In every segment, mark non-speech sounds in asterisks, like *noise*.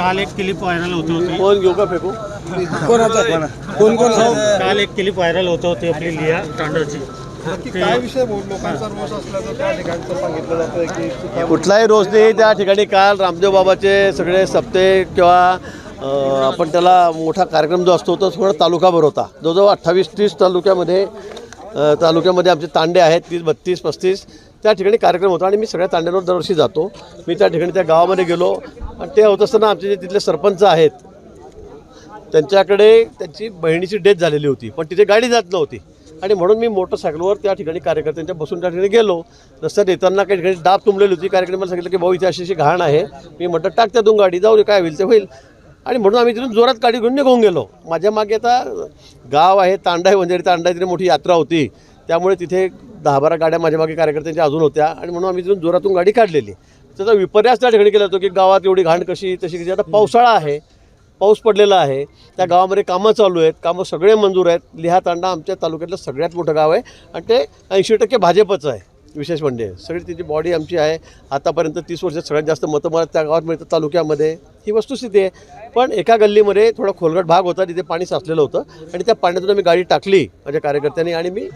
काल एक clip viral होत होती. फोन घेऊ का फेकू? कोणाचा? कोण? कोण काल एक क्लिप व्हायरल होत होती आपली लिया तांडवची काय विषय बोल लोकांचा रोष असल्याचं त्या ठिकाणचं सांगितलं जातं की चुका कुठलाही रोज नाही त्या ठिकाणी काल रामदेव बाबाचे सगळे सप्ते किंवा आपण त्याला मोठा कार्यक्रम जो असतो तो थोडा तालुकाभर होता. जवळजवळ अठ्ठावीस तीस तालुक्यामध्ये तालुक्यामध्ये आमचे तांडे आहेत तीस बत्तीस पस्तीस. त्या ठिकाणी कार्यक्रम होता आणि मी सगळ्या तांड्यांवर दरवर्षी जातो. मी त्या ठिकाणी त्या गावामध्ये गेलो आणि ते होत असताना आमचे जे तिथले सरपंच आहेत त्यांच्याकडे त्यांची बहिणीची डेथ झालेली होती पण तिथे गाडी जात नव्हती. आणि म्हणून मी मोटरसायकलवर त्या ठिकाणी कार्यकर्त्यांच्या बसून त्या ठिकाणी गेलो. रस्त्यात येताना काही ठिकाणी डाब तुंबलेली होती. कार्यक्रमाला सांगितलं की भाऊ इथे अशी अशी घाण आहे. मी म्हटलं टाक त्यातून गाडी जाऊ दे काय होईल ते होईल. आणि म्हणून आम्ही तिथून जोरात गाडी घेऊन निघून गेलो. माझ्या मागे आता गाव आहे तांडा आहे वंजारी तांडा तिथे मोठी यात्रा होती. त्यामुळे तिथे दहा बारा गाड्या माझ्या मागे कार्यकर्त्यांच्या अजून होत्या आणि म्हणून आम्ही तिथून जोरातून गाडी काढलेली. त्याचा विपर्यास त्या ठिकाणी केला होतो की गावात एवढी घाण कशी तशी कशी आता पावसाळा आहे पाऊस पडलेला आहे त्या गावामध्ये कामं चालू आहेत कामं सगळे मंजूर आहेत. लिहा तांडा आमच्या तालुक्यातलं सगळ्यात मोठं गाव आहे आणि ते ऐंशी टक्के भाजपचं आहे विशेष म्हणजे. सगळी तिची बॉडी आमची आहे. आतापर्यंत तीस वर्षात सगळ्यात जास्त मतं मला त्या गावात मिळतं तालुक्यामध्ये. ही वस्तुस्थिती आहे. पण एका गल्लीमध्ये थोडा खोलगट भाग होता तिथे पाणी साचलेलं होतं आणि त्या पाण्यातून आम्ही गाडी टाकली माझ्या कार्यकर्त्यांनी आणि मी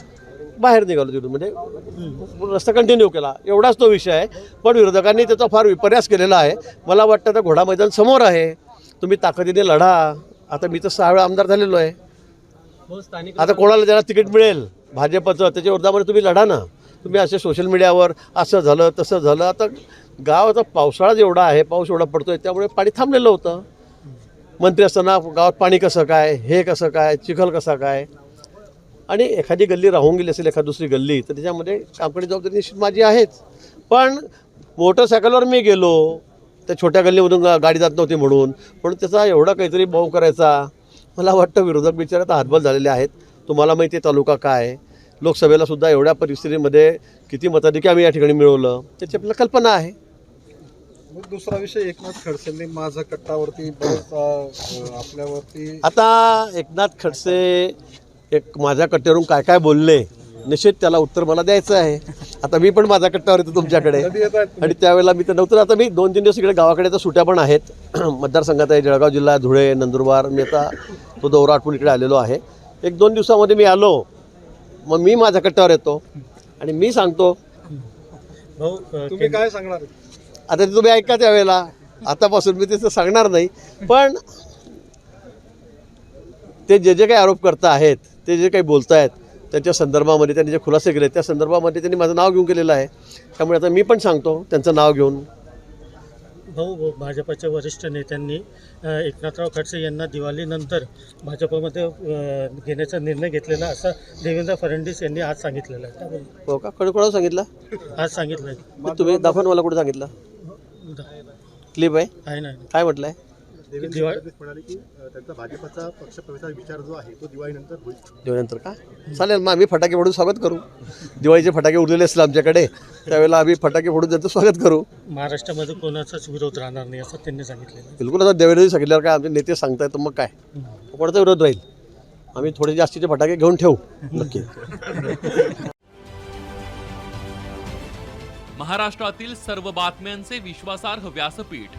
बाहेर निघालो तिथून. म्हणजे रस्ता कंटिन्यू केला. एवढाच तो विषय आहे. पण विरोधकांनी त्याचा फार विपर्यास केलेला आहे. मला वाटतं आता घोडा मैदान समोर आहे. तुम्ही ताकदीने लढा. आता मी तर सहा वेळा आमदार झालेलो आहे. आता कोणाला ज्याला तिकीट मिळेल? भाजपचं. त्याच्या विरोधामध्ये तुम्ही लढा ना. तुम्ही असे सोशल मीडियावर असं झालं तसं झालं. आता गाव आता पावसाळा जेवढा आहे पाऊस एवढा पडतोय त्यामुळे पाणी थांबलेलं होतं. मंत्री असताना गावात पाणी कसं काय हे कसं काय चिखल कसा काय? आणि एखादी गल्ली राहून गेली असेल एखादी दुसरी गल्ली तर त्याच्यामध्ये कामकडे जबाबदारी निश्चित माझी आहेच. पण मोटरसायकलवर मी गेलो त्या छोट्या गल्लीमधून गाडी जात नव्हती म्हणून म्हणून त्याचा एवढा काहीतरी भाव करायचा मला वाटतं विरोधक बिचारे आता हातबल झालेले आहेत. तुम्हाला माहिती आहे तालुका काय. लोकसभेला सुद्धा एवढ्या परिस्थितीमध्ये किती मताधिक्य आम्ही या ठिकाणी मिळवलं त्याची आपल्याला कल्पना आहे. मग दुसरा विषय एकनाथ खडसेंनी माझा कट्टावरती बरेच आपल्यावरती आता एकनाथ खडसे एक माझ्या कट्ट्यावरून काय काय बोलले निश्चित त्याला उत्तर मला द्यायचं आहे. आता मी पण माझ्या कट्ट्यावर येतो तुमच्याकडे. आणि त्यावेळेला मी तर नव्हतं. आता मी दोन तीन दिवस इकडे गावाकडे तर सुट्या पण आहेत. *clears throat* मतदारसंघात आहे जळगाव जिल्हा धुळे नंदुरबार. मी आता तो दौरा आठवून इकडे आलेलो आहे. एक दोन दिवसामध्ये मी आलो. मग मी माझ्या कट्ट्यावर येतो. आणि मी सांगतो तुम्ही काय सांगणार? आता ते तुम्ही ऐका त्यावेळेला. आतापासून मी तसं सांगणार नाही. पण ते जे जे काही आरोप करता आहेत ते जे काही बोलत आहेत त्यांच्या संदर्भामध्ये त्यांनी जे खुलासे केले त्या संदर्भामध्ये त्यांनी माझं नाव घेऊन केलेलं आहे. त्यामुळे आता मी पण सांगतो त्यांचं नाव घेऊन. भाऊ भाऊ, भाजपच्या वरिष्ठ नेत्यांनी एकनाथराव खडसे यांना दिवाळीनंतर भाजपमध्ये घेण्याचा निर्णय घेतलेला असं देवेंद्र फडणवीस यांनी आज सांगितलेलं आहे. हो का? कडे कोणाला सांगितलं? आज सांगितलं आहे तुम्ही दाखवा ना मला कुठे सांगितलं. क्लिप आहे? काय म्हटलं आहे दिवाळी? म्हणाले की त्यांचा भाजपचा पक्षप्रवेशाचा विचार जो आहे तो दिवाळीनंतर होईल. दिवाळीनंतर का? चालेल मग आम्ही फटाके फोडून स्वागत करू. दिवाळीचे फटाके उरलेले असतील आमच्याकडे. त्यावेळेला आम्ही फटाके फोडून त्यांचं स्वागत करू. महाराष्ट्रामध्ये कोणाचाच विरोध राहणार नाही असं त्यांनी सांगितलेलं आहे. बिलकुल आता देवेंद्रजी सांगितल्यावर काय आमचे नेते सांगतायत तर मग काय? कोणाचा विरोध राहील? आम्ही थोडे जास्तीचे फटाके घेऊन ठेवू. नक्की. महाराष्ट्रातील सर्व बातम्यांचे विश्वासार्ह व्यासपीठ.